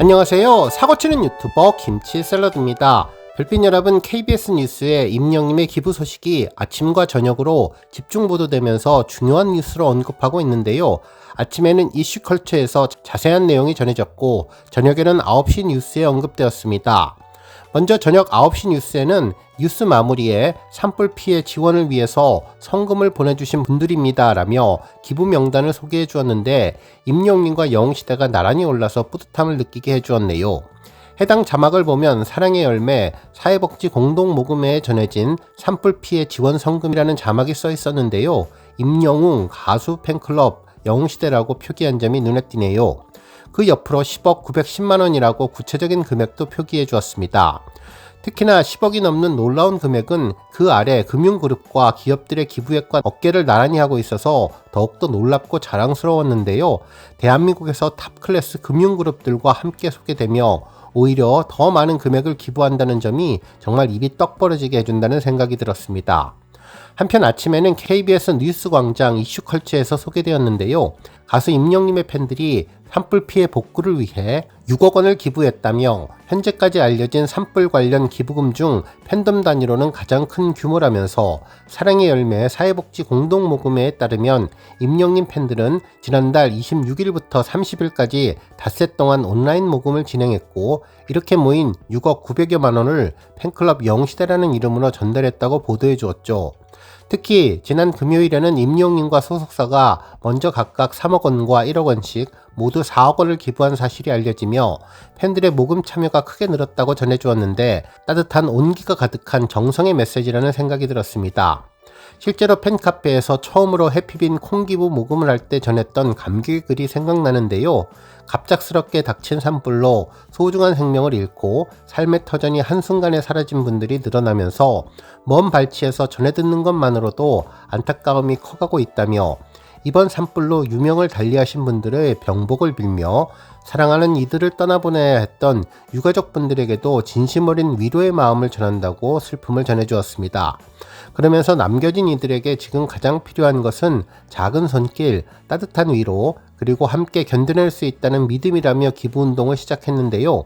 안녕하세요. 사고치는 유튜버 김치 샐러드입니다. 별빛 여러분 KBS 뉴스에 임영님의 기부 소식이 아침과 저녁으로 집중 보도되면서 중요한 뉴스로 언급하고 있는데요. 아침에는 이슈컬처에서 자세한 내용이 전해졌고 저녁에는 9시 뉴스에 언급되었습니다. 먼저 저녁 9시 뉴스에는 뉴스 마무리에 산불 피해 지원을 위해서 성금을 보내주신 분들입니다. 라며 기부 명단을 소개해 주었는데 임영님과 영웅시대가 나란히 올라서 뿌듯함을 느끼게 해 주었네요. 해당 자막을 보면 사랑의 열매 사회복지 공동 모금회에 전해진 산불 피해 지원 성금이라는 자막이 써 있었는데요. 임영웅 가수 팬클럽 영웅시대라고 표기한 점이 눈에 띄네요. 그 옆으로 10억 910만원이라고 구체적인 금액도 표기해 주었습니다. 특히나 10억이 넘는 놀라운 금액은 그 아래 금융그룹과 기업들의 기부액과 어깨를 나란히 하고 있어서 더욱더 놀랍고 자랑스러웠는데요. 대한민국에서 탑클래스 금융그룹들과 함께 소개되며 오히려 더 많은 금액을 기부한다는 점이 정말 입이 떡 벌어지게 해준다는 생각이 들었습니다. 한편 아침에는 KBS 뉴스광장 이슈컬처에서 소개되었는데요. 가수 임영님의 팬들이 산불 피해 복구를 위해 6억 원을 기부했다며 현재까지 알려진 산불 관련 기부금 중 팬덤 단위로는 가장 큰 규모라면서 사랑의 열매 사회복지 공동 모금회에 따르면 임영님 팬들은 지난달 26일부터 30일까지 닷새 동안 온라인 모금을 진행했고 이렇게 모인 6억 900여만 원을 팬클럽 영시대라는 이름으로 전달했다고 보도해 주었죠. 특히 지난 금요일에는 임용님과 소속사가 먼저 각각 3억 원과 1억 원씩 모두 4억 원을 기부한 사실이 알려지며 팬들의 모금 참여가 크게 늘었다고 전해주었는데 따뜻한 온기가 가득한 정성의 메시지라는 생각이 들었습니다. 실제로 팬카페에서 처음으로 해피빈 콩기부 모금을 할 때 전했던 감격의 글이 생각나는데요. 갑작스럽게 닥친 산불로 소중한 생명을 잃고 삶의 터전이 한순간에 사라진 분들이 늘어나면서 먼 발치에서 전해 듣는 것만으로도 안타까움이 커가고 있다며 이번 산불로 유명을 달리하신 분들의 병복을 빌며 사랑하는 이들을 떠나보내야 했던 유가족분들에게도 진심 어린 위로의 마음을 전한다고 슬픔을 전해주었습니다. 그러면서 남겨진 이들에게 지금 가장 필요한 것은 작은 손길, 따뜻한 위로, 그리고 함께 견뎌낼 수 있다는 믿음이라며 기부운동을 시작했는데요.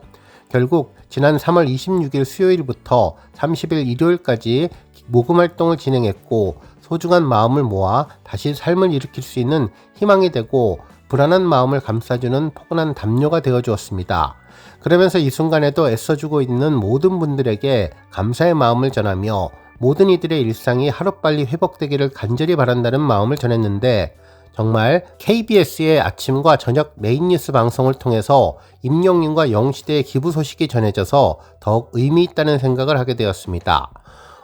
결국 지난 3월 26일 수요일부터 30일 일요일까지 모금 활동을 진행했고 소중한 마음을 모아 다시 삶을 일으킬 수 있는 희망이 되고 불안한 마음을 감싸주는 포근한 담요가 되어 주었습니다. 그러면서 이 순간에도 애써주고 있는 모든 분들에게 감사의 마음을 전하며 모든 이들의 일상이 하루빨리 회복되기를 간절히 바란다는 마음을 전했는데 정말 KBS의 아침과 저녁 메인 뉴스 방송을 통해서 임영님과 영시대의 기부 소식이 전해져서 더욱 의미 있다는 생각을 하게 되었습니다.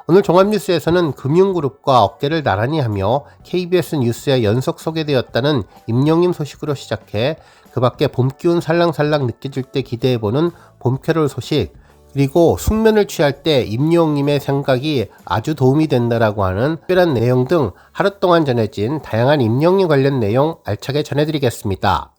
오늘 종합뉴스에서는 금융그룹과 어깨를 나란히 하며 KBS 뉴스에 연속 소개되었다는 임영님 소식으로 시작해 그 밖에 봄 기운 살랑살랑 느껴질 때 기대해보는 봄캐롤 소식, 그리고 숙면을 취할 때 임용님의 생각이 아주 도움이 된다라고 하는 특별한 내용 등 하루 동안 전해진 다양한 임용님 관련 내용 알차게 전해드리겠습니다.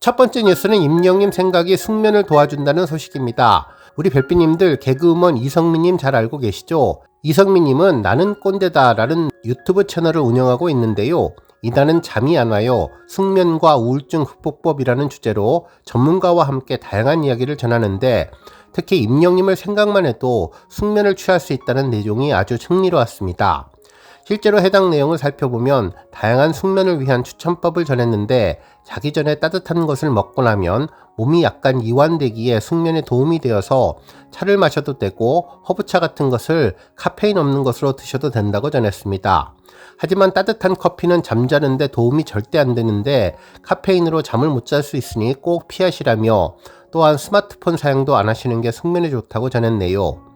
첫 번째 뉴스는 임영님 생각이 숙면을 도와준다는 소식입니다. 우리 별빛님들 개그우먼 이성민님 잘 알고 계시죠? 이성민님은 나는 꼰대다 라는 유튜브 채널을 운영하고 있는데요. 이단은 잠이 안 와요. 숙면과 우울증 극복법이라는 주제로 전문가와 함께 다양한 이야기를 전하는데 특히 임영님을 생각만 해도 숙면을 취할 수 있다는 내용이 아주 흥미로웠습니다. 실제로 해당 내용을 살펴보면 다양한 숙면을 위한 추천법을 전했는데 자기 전에 따뜻한 것을 먹고 나면 몸이 약간 이완되기에 숙면에 도움이 되어서 차를 마셔도 되고 허브차 같은 것을 카페인 없는 것으로 드셔도 된다고 전했습니다. 하지만 따뜻한 커피는 잠자는데 도움이 절대 안 되는데 카페인으로 잠을 못 잘 수 있으니 꼭 피하시라며 또한 스마트폰 사용도 안 하시는 게 숙면에 좋다고 전했네요.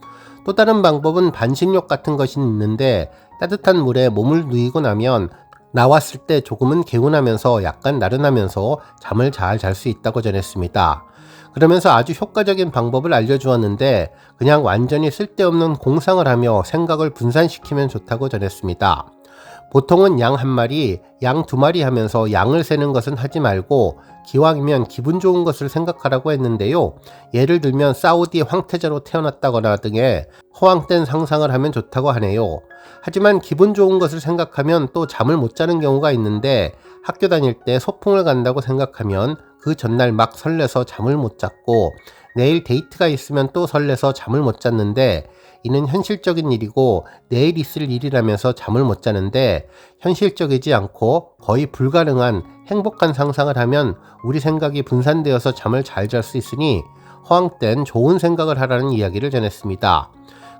또 다른 방법은 반신욕 같은 것이 있는데 따뜻한 물에 몸을 누이고 나면 나왔을 때 조금은 개운하면서 약간 나른하면서 잠을 잘 잘 수 있다고 전했습니다. 그러면서 아주 효과적인 방법을 알려주었는데 그냥 완전히 쓸데없는 공상을 하며 생각을 분산시키면 좋다고 전했습니다. 보통은 양 한 마리, 양 두 마리 하면서 양을 세는 것은 하지 말고 기왕이면 기분 좋은 것을 생각하라고 했는데요. 예를 들면 사우디 황태자로 태어났다거나 등의 허황된 상상을 하면 좋다고 하네요. 하지만 기분 좋은 것을 생각하면 또 잠을 못 자는 경우가 있는데 학교 다닐 때 소풍을 간다고 생각하면 그 전날 막 설레서 잠을 못 잤고 내일 데이트가 있으면 또 설레서 잠을 못 잤는데 이는 현실적인 일이고 내일 있을 일이라면서 잠을 못 자는데 현실적이지 않고 거의 불가능한 행복한 상상을 하면 우리 생각이 분산되어서 잠을 잘 잘 수 있으니 허황된 좋은 생각을 하라는 이야기를 전했습니다.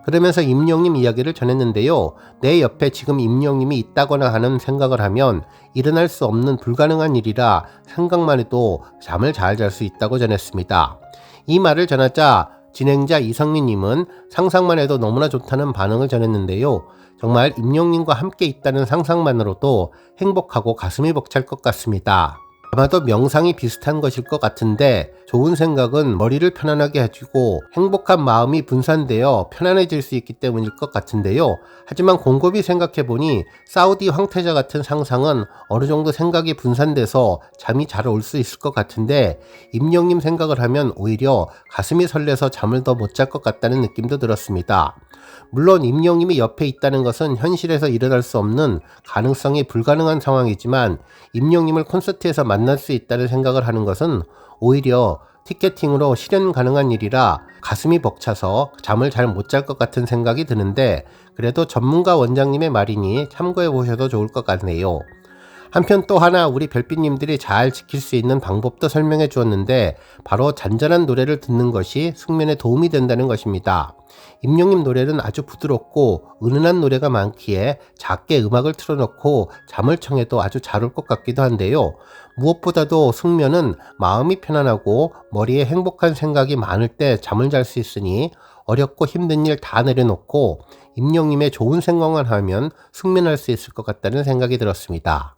그러면서 임영님 이야기를 전했는데요. 내 옆에 지금 임영님이 있다거나 하는 생각을 하면 일어날 수 없는 불가능한 일이라 생각만 해도 잠을 잘 잘 수 있다고 전했습니다. 이 말을 전하자 진행자 이성민님은 상상만 해도 너무나 좋다는 반응을 전했는데요. 정말 임영님과 함께 있다는 상상만으로도 행복하고 가슴이 벅찰 것 같습니다. 아마도 명상이 비슷한 것일 것 같은데 좋은 생각은 머리를 편안하게 해주고 행복한 마음이 분산되어 편안해질 수 있기 때문일 것 같은데요. 하지만 곰곰이 생각해보니 사우디 황태자 같은 상상은 어느 정도 생각이 분산돼서 잠이 잘 올 수 있을 것 같은데 임영님 생각을 하면 오히려 가슴이 설레서 잠을 더 못 잘 것 같다는 느낌도 들었습니다. 물론 임영님이 옆에 있다는 것은 현실에서 일어날 수 없는 가능성이 불가능한 상황이지만 임영님을 콘서트에서 만날 수 있다는 생각을 하는 것은 오히려 티켓팅으로 실현 가능한 일이라 가슴이 벅차서 잠을 잘 못 잘 것 같은 생각이 드는데 그래도 전문가 원장님의 말이니 참고해 보셔도 좋을 것 같네요. 한편 또 하나 우리 별빛님들이 잘 지킬 수 있는 방법도 설명해 주었는데 바로 잔잔한 노래를 듣는 것이 숙면에 도움이 된다는 것입니다. 임영님 노래는 아주 부드럽고 은은한 노래가 많기에 작게 음악을 틀어놓고 잠을 청해도 아주 잘 올 것 같기도 한데요. 무엇보다도 숙면은 마음이 편안하고 머리에 행복한 생각이 많을 때 잠을 잘 수 있으니 어렵고 힘든 일 다 내려놓고 임영님의 좋은 생각만 하면 숙면할 수 있을 것 같다는 생각이 들었습니다.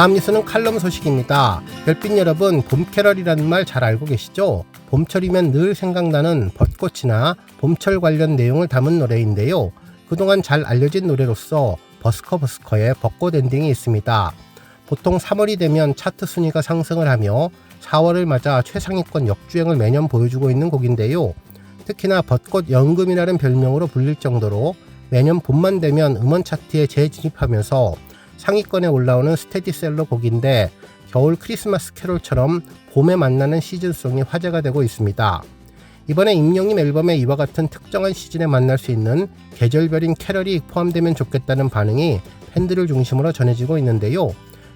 다음 뉴스는 칼럼 소식입니다. 별빛 여러분, 봄 캐럴이라는 말 잘 알고 계시죠? 봄철이면 늘 생각나는 벚꽃이나 봄철 관련 내용을 담은 노래인데요. 그동안 잘 알려진 노래로서 버스커 버스커의 벚꽃 엔딩이 있습니다. 보통 3월이 되면 차트 순위가 상승을 하며 4월을 맞아 최상위권 역주행을 매년 보여주고 있는 곡인데요. 특히나 벚꽃 연금이라는 별명으로 불릴 정도로 매년 봄만 되면 음원 차트에 재진입하면서 상위권에 올라오는 스테디셀러 곡인데 겨울 크리스마스 캐롤처럼 봄에 만나는 시즌송이 화제가 되고 있습니다. 이번에 임영님 앨범에 이와 같은 특정한 시즌에 만날 수 있는 계절별인 캐럴이 포함되면 좋겠다는 반응이 팬들을 중심으로 전해지고 있는데요.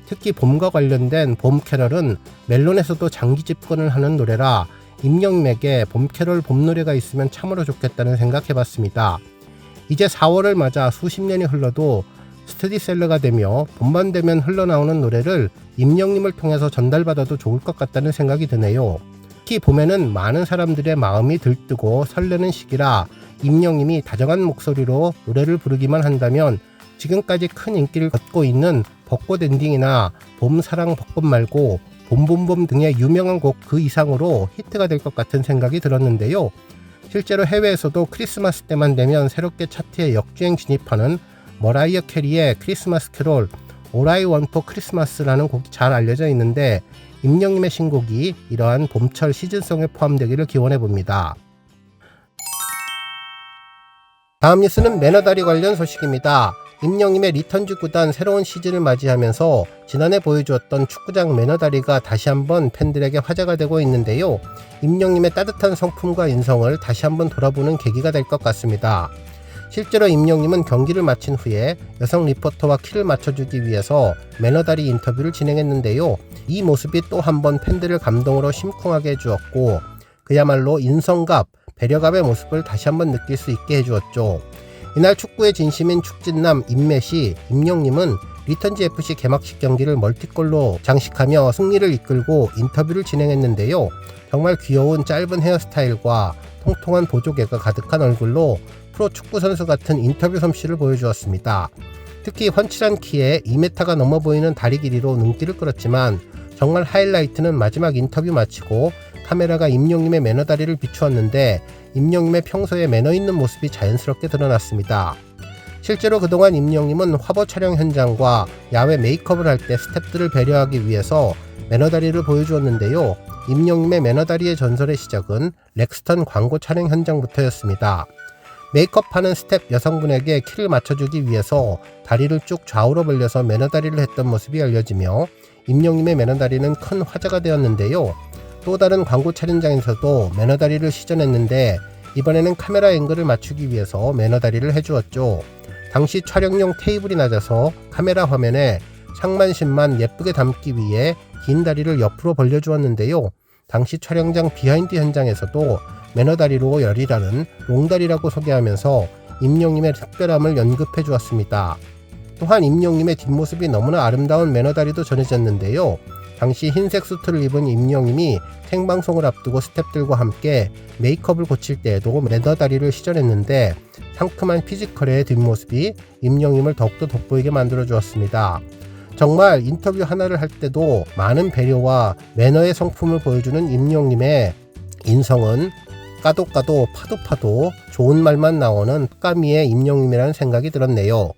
특히 봄과 관련된 봄 캐럴은 멜론에서도 장기 집권을 하는 노래라 임영맥에 봄 캐럴 봄 노래가 있으면 참으로 좋겠다는 생각해봤습니다. 이제 4월을 맞아 수십 년이 흘러도 스테디셀러가 되며 봄만 되면 흘러나오는 노래를 임영님을 통해서 전달받아도 좋을 것 같다는 생각이 드네요. 특히 봄에는 많은 사람들의 마음이 들뜨고 설레는 시기라 임영님이 다정한 목소리로 노래를 부르기만 한다면 지금까지 큰 인기를 얻고 있는 벚꽃 엔딩이나 봄 사랑 벚꽃 말고 봄봄봄 등의 유명한 곡 그 이상으로 히트가 될 것 같은 생각이 들었는데요. 실제로 해외에서도 크리스마스 때만 되면 새롭게 차트에 역주행 진입하는 머라이어 캐리의 크리스마스 캐롤 오라이 원포 크리스마스라는 곡이 잘 알려져 있는데 임영님의 신곡이 이러한 봄철 시즌송에 포함되기를 기원해 봅니다. 다음 뉴스는 매너다리 관련 소식입니다. 임영님의 리턴즈 구단 새로운 시즌을 맞이하면서 지난해 보여주었던 축구장 매너다리가 다시 한번 팬들에게 화제가 되고 있는데요. 임영님의 따뜻한 성품과 인성을 다시 한번 돌아보는 계기가 될 것 같습니다. 실제로 임영님은 경기를 마친 후에 여성 리포터와 키를 맞춰주기 위해서 매너다리 인터뷰를 진행했는데요. 이 모습이 또 한 번 팬들을 감동으로 심쿵하게 해주었고 그야말로 인성갑, 배려갑의 모습을 다시 한번 느낄 수 있게 해주었죠. 이날 축구의 진심인 축진남 임맷이 임영님은 리턴즈 FC 개막식 경기를 멀티골로 장식하며 승리를 이끌고 인터뷰를 진행했는데요. 정말 귀여운 짧은 헤어스타일과 통통한 보조개가 가득한 얼굴로 프로 축구 선수 같은 인터뷰 솜씨를 보여주었습니다. 특히 훤칠한 키에 2m가 넘어 보이는 다리 길이로 눈길을 끌었지만 정말 하이라이트는 마지막 인터뷰 마치고 카메라가 임용님의 매너 다리를 비추었는데 임용님의 평소에 매너 있는 모습이 자연스럽게 드러났습니다. 실제로 그동안 임영님은 화보 촬영 현장과 야외 메이크업을 할 때 스탭들을 배려하기 위해서 매너다리를 보여주었는데요. 임영님의 매너다리의 전설의 시작은 렉스턴 광고 촬영 현장부터였습니다. 메이크업하는 스텝 여성분에게 키를 맞춰주기 위해서 다리를 쭉 좌우로 벌려서 매너다리를 했던 모습이 알려지며 임영님의 매너다리는 큰 화제가 되었는데요. 또 다른 광고 촬영장에서도 매너다리를 시전했는데 이번에는 카메라 앵글을 맞추기 위해서 매너다리를 해주었죠. 당시 촬영용 테이블이 낮아서 카메라 화면에 상만신만 예쁘게 담기 위해 긴 다리를 옆으로 벌려주었는데요. 당시 촬영장 비하인드 현장에서도 매너다리로 열이라는 롱다리라고 소개하면서 임영님의 특별함을 연급해 주었습니다. 또한 임영님의 뒷모습이 너무나 아름다운 매너다리도 전해졌는데요. 당시 흰색 수트를 입은 임영님이 생방송을 앞두고 스탭들과 함께 메이크업을 고칠 때에도 매너다리를 시전했는데 상큼한 피지컬의 뒷모습이 임영님을 더욱더 돋보이게 만들어 주었습니다. 정말 인터뷰 하나를 할 때도 많은 배려와 매너의 성품을 보여주는 임영님의 인성은 까도 까도 파도 파도 좋은 말만 나오는 까미의 임영님이라는 생각이 들었네요.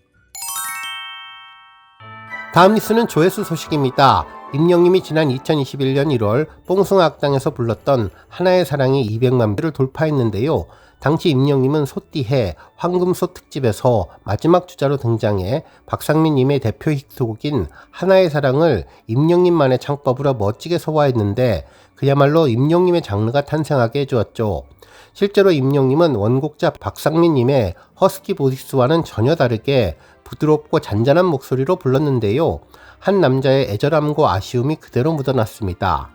다음 뉴스는 조회수 소식입니다. 임영님이 지난 2021년 1월 뽕숭아 악당에서 불렀던 하나의 사랑이 200만 뷰를 돌파했는데요. 당시 임영님은 소띠해 황금소 특집에서 마지막 주자로 등장해 박상민님의 대표 히트곡인 하나의 사랑을 임영님만의 창법으로 멋지게 소화했는데 그야말로 임영님의 장르가 탄생하게 해주었죠. 실제로 임영님은 원곡자 박상민님의 허스키 보이스와는 전혀 다르게 부드럽고 잔잔한 목소리로 불렀는데요. 한 남자의 애절함과 아쉬움이 그대로 묻어났습니다.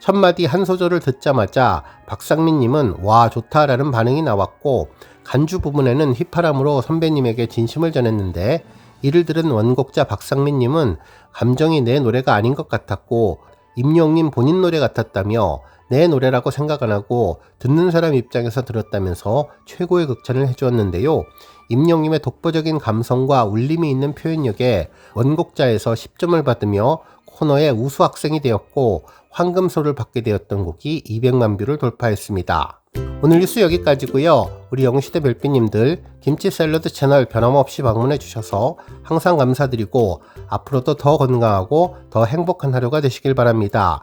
첫 마디 한 소절을 듣자마자 박상민님은 와 좋다라는 반응이 나왔고 간주 부분에는 휘파람으로 선배님에게 진심을 전했는데 이를 들은 원곡자 박상민님은 감정이 내 노래가 아닌 것 같았고 임영님 본인 노래 같았다며 내 노래라고 생각 안 하고 듣는 사람 입장에서 들었다면서 최고의 극찬을 해주었는데요. 임영님의 독보적인 감성과 울림이 있는 표현력에 원곡자에서 10점을 받으며 코너의 우수 학생이 되었고 황금소를 받게 되었던 곡이 200만 뷰를 돌파했습니다. 오늘 뉴스 여기까지고요. 우리 영시대 별빛님들 김치 샐러드 채널 변함없이 방문해 주셔서 항상 감사드리고 앞으로도 더 건강하고 더 행복한 하루가 되시길 바랍니다.